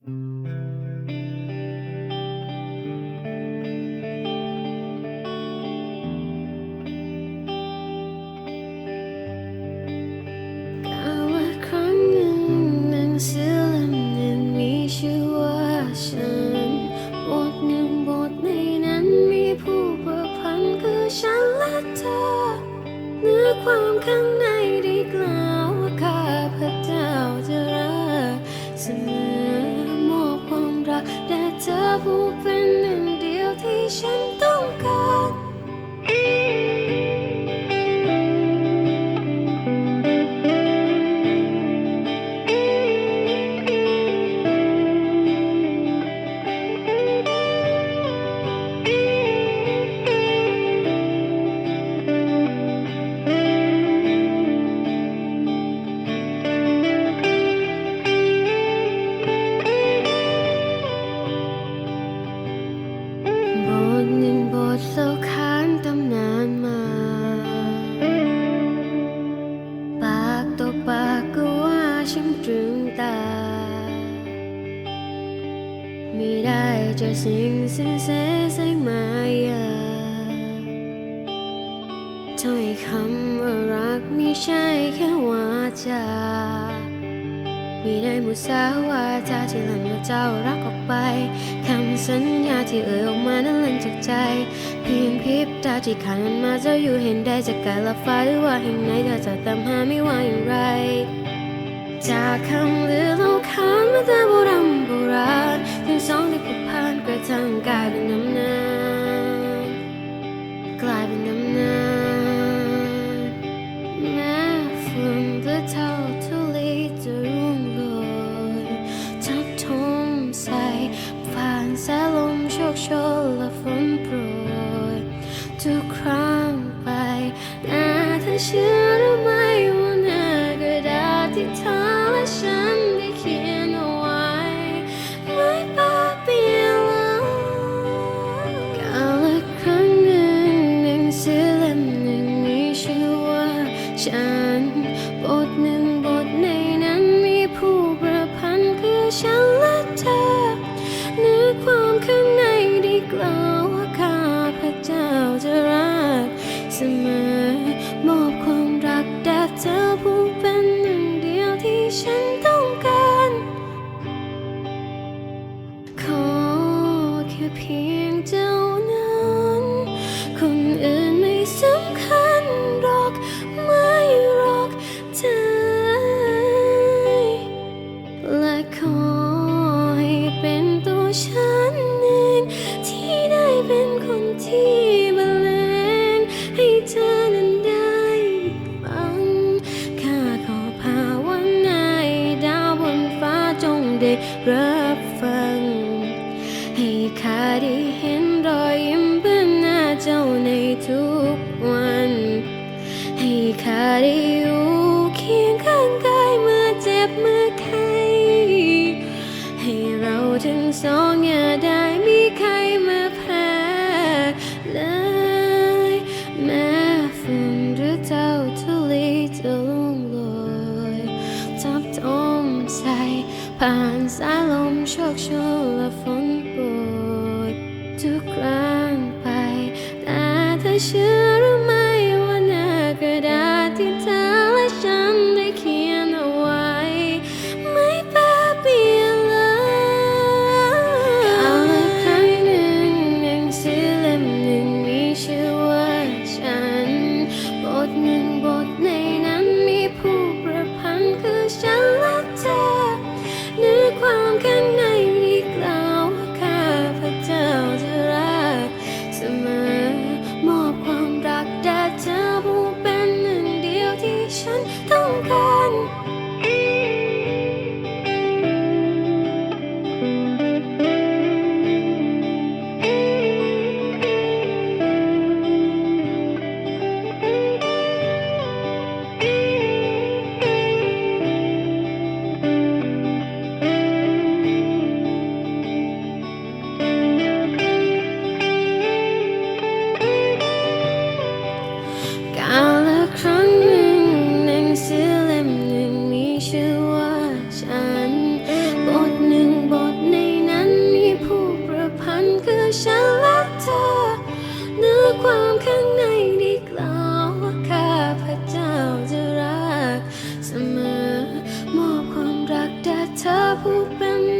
กาละครั้งหนึ่งหนังสือเล่มหนึ่งมีชื่อว่าฉันบทหนึ่งบทในนั้นมีผู้ปร แต่เธอผู้เป็นหนึ่งเดียวที่ฉันต้องการ เจอสิ่งสิ้นแสแสงมายาถ้อยคำว่ารักไม่ใช่แค่วาจามีได้มุสาวาจาที่หลั่งว่าเจ้ารักออกไปคำสัญญาที่เอ่ยออกมานั้นหลั่งจากใจ เพียงพริบตาที่ขาดมันมาเจ้าอยู่เห็นได้จากการละฟ้าหรือว่าแห่งไหนเธอจะตามหาไม่ว่าอย่างไร จากคำลือ แค่เเห็นรอยยิ้มบนหน้าเจ้าในทุกวัน ให้ข้าได้อยู่เคียงข้างกายเมื่อเจ็บเมื่อไข้ให้เราทั้งสองอย่าได้มีใครมาแพ้เลยแม้ฝุ่นหรือเท่าทุลีจะล่วงโรยทับทมใส่ผ่านสายลมโชกโชนและฝน 些。 ฉันต้องการ open